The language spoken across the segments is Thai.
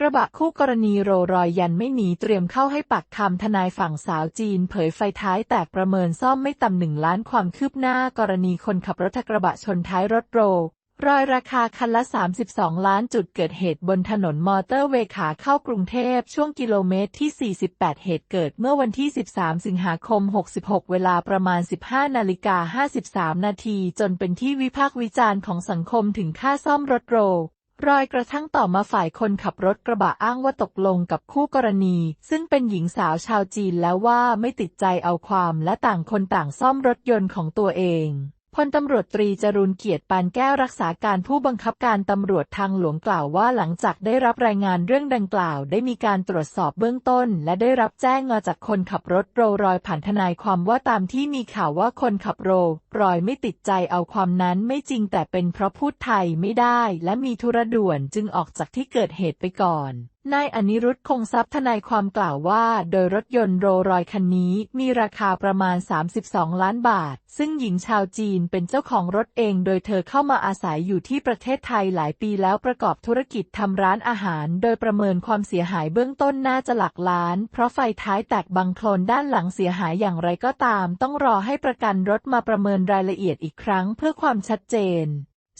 กระบะคู่กรณีโรรอยยันไม่หนีเตรียมเข้าให้ปากคำทนายฝั่งสาวจีน เผยไฟท้ายแตกประเมินซ่อมไม่ต่ำหนึ่งล้านความคืบหน้ากรณีคนขับรถกระบะชนท้ายรถโรรอยราคาคันละ 32 ล้านจุดเกิดเหตุบนถนนมอเตอร์เวย์ขาเข้ากรุงเทพช่วงกิโลเมตรที่ 48 เหตุเกิดเมื่อวันที่ 13 สิงหาคม 66 เวลาประมาณ 15 นาฬิกา 53 นาทีจนเป็นที่วิพากษ์วิจารณ์ของสังคมถึงค่าซ่อมรถโร รอยกระทั่งต่อมาฝ่ายคนขับรถกระบะอ้างว่าตกลงกับคู่กรณี ซึ่งเป็นหญิงสาวชาวจีนแล้วว่าไม่ติดใจเอาความและต่างคนต่างซ่อมรถยนต์ของตัวเอง พลตำรวจตรีจรุนเกียรติปานแก้วรักษาการผู้บังคับการตำรวจทางหลวงกล่าวว่าหลังจากได้รับรายงานเรื่องดังกล่าว ได้มีการตรวจสอบเบื้องต้น และได้รับแจ้งมาจากคนขับรถโรรอยผ่านทนายความว่าตามที่มีข่าวว่าคนขับโรรอยไม่ติดใจเอาความนั้นไม่จริงแต่เป็นเพราะพูดไทยไม่ได้ และมีธุระด่วนจึงออกจากที่เกิดเหตุไปก่อน นายอนิรุธคงทรัพย์ทนายความกล่าวว่า โดยรถยนต์โรรอยคันนี้มีราคาประมาณ 32 ล้านบาท ซึ่งหญิงชาวจีนเป็นเจ้าของรถเอง โดยเธอเข้ามาอาศัยอยู่ที่ประเทศไทยหลายปีแล้วประกอบธุรกิจทำร้านอาหาร โดยประเมินความเสียหายเบื้องต้นน่าจะหลักล้าน เพราะไฟท้ายแตกบังโคลนด้านหลังเสียหายอย่างไรก็ตาม ต้องรอให้ประกันรถมาประเมินรายละเอียดอีกครั้งเพื่อความชัดเจน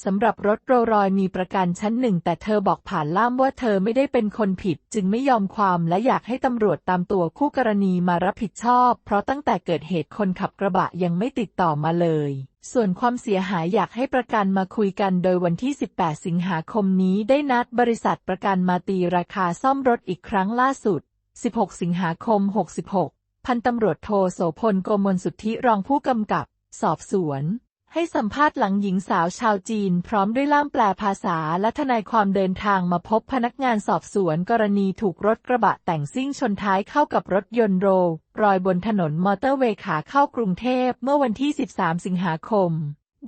สำหรับรถโรรอยมีประกันชั้นหนึ่งแต่เธอบอกผ่านล่ามว่าเธอไม่ได้เป็นคนผิด จึงไม่ยอมความและอยากให้ตำรวจตามตัวคู่กรณีมารับผิดชอบ เพราะตั้งแต่เกิดเหตุคนขับกระบะยังไม่ติดต่อมาเลย ส่วนความเสียหายอยากให้ประกันมาคุยกันโดยวันที่ 18 สิงหาคมนี้ได้นัดบริษัทประกันมาตีราคาซ่อมรถอีกครั้งล่าสุด 16 สิงหาคม 66 พันตำรวจโทโสพลโกมลสุทธิรองผู้กำกับ สอบสวน ให้สัมภาษณ์หลังหญิงสาวชาวจีน พร้อมด้วยล่ามแปลภาษาและทนายความเดินทางมาพบพนักงานสอบสวนกรณีถูกรถกระบะแต่งซิ่งชนท้ายเข้ากับรถยนต์โรรอยบนถนนมอเตอร์เวย์ขาเข้ากรุงเทพเมื่อวันที่ 13 สิงหาคม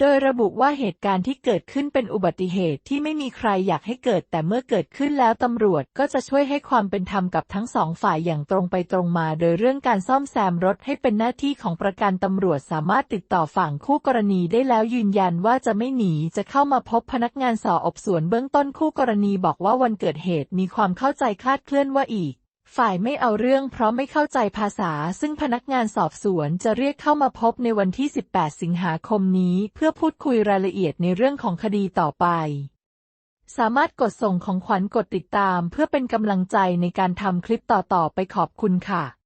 โดยระบุว่าเหตุการณ์ที่เกิดขึ้นเป็นอุบัติเหตุที่ไม่มีใครอยากให้เกิด แต่เมื่อเกิดขึ้นแล้วตำรวจก็จะช่วยให้ความเป็นธรรมกับทั้งสองฝ่ายอย่างตรงไปตรงมา โดยเรื่องการซ่อมแซมรถให้เป็นหน้าที่ของประกันตำรวจสามารถติดต่อฝั่งคู่กรณีได้แล้วยืนยันว่าจะไม่หนีจะเข้ามาพบพนักงานสอบสวนเบื้องต้นคู่กรณีบอกว่าวันเกิดเหตุมีความเข้าใจคลาดเคลื่อนว่าอีก ฝ่ายไม่เอาเรื่องเพราะไม่เข้าใจภาษา ซึ่งพนักงานสอบสวนจะเรียกเข้ามาพบในวันที่ 18 สิงหาคมนี้ เพื่อพูดคุยรายละเอียดในเรื่องของคดีต่อไป สามารถกดส่งของขวัญกดติดตาม เพื่อเป็นกำลังใจในการทำคลิปต่อๆไปขอบคุณค่ะ